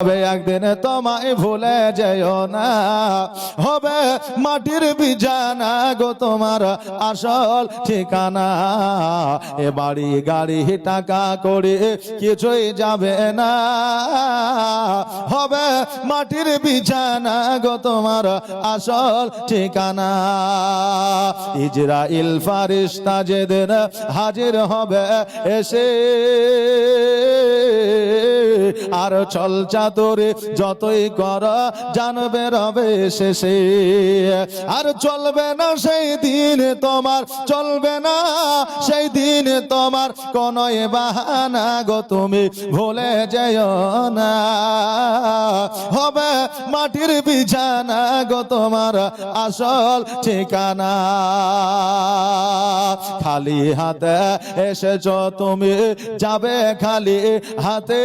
হবে একদিন তোমায় ভুলে যেও না। হবে মাটির বিছানা গো তোমার আসল ঠিকানা। এ বাড়ি গাড়ি টাকা করে কিছুই যাবে না। হবে মাটির বিছানা গো তোমার আসল ঠিকানা। ইজরাইল ফারিস্তা যেদিন হাজির হবে এসে আর চল চাতুরে যতই কর, জানবে রবে শেষে। আর চলবে না সেই দিন তোমার, চলবে না সেই দিন তোমার। কোন বাহানা গো তুমি ভুলে যেও না। হবে মাটির বিছানা গো তোমার আসল ঠিকানা। খালি হাতে এসেছ তুমি, যাবে খালি হাতে।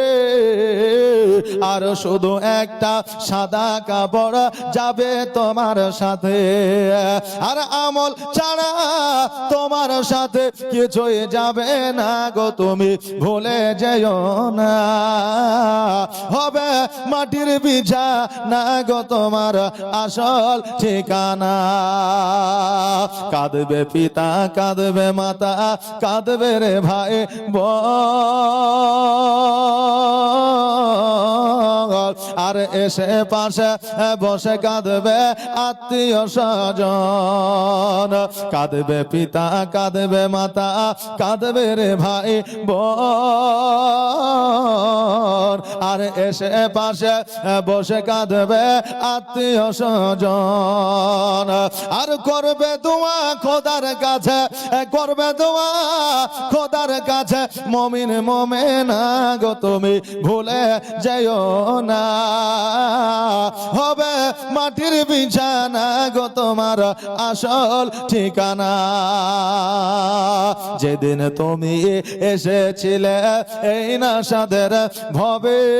আর শুধু একটা সাদা কাপড় যাবে তোমার সাথে। আর আমল ছাড়া তোমার সাথে কিছুই যাবে না গো, তুমি ভুলে যেও না। হবে মাটির বিছা না গো তোমার আসল ঠিকানা। কাঁদবে পিতা, কাঁদবে মাতা, কাঁদবে রে ভাই আর এসে পাশে বসে কাঁদবে আত্মীয় স্বজন। কাঁদবে পিতা কাঁদবে মাতা কাঁদবে রে ভাই বোন। আর এসে পাশে বসে কাঁদবে আত্মীয় স্বজন। আর করবে দোয়া খোদার কাছে, করবে দোয়া খোদার কাছে। মমিন, মোমেনা গো, তুমি ভুলে যেও না। হবে মাটির বিছানা গো, তোমার আসল ঠিকানা। যেদিন তুমি এসেছিলে এই না সাদের ভবে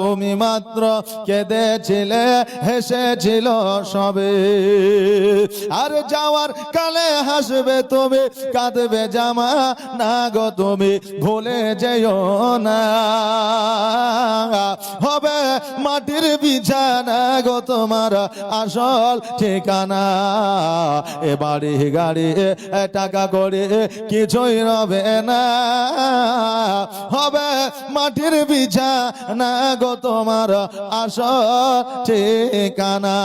তুমি মাত্র কেঁদেছিলে, হেসেছিল সবে। আর যাওয়ার কালে হাসবে তুমি, কাঁদবে জামা, না গো তুমি, ভুলে যেও না। হবে মাটির বিছানা গো তোমার আসল ঠিকানা। এ বাড়ি গাড়ি টাকা করে কিছুই রবে না। হবে মাটির বিছানা গো তোমার আস ঠিকানা।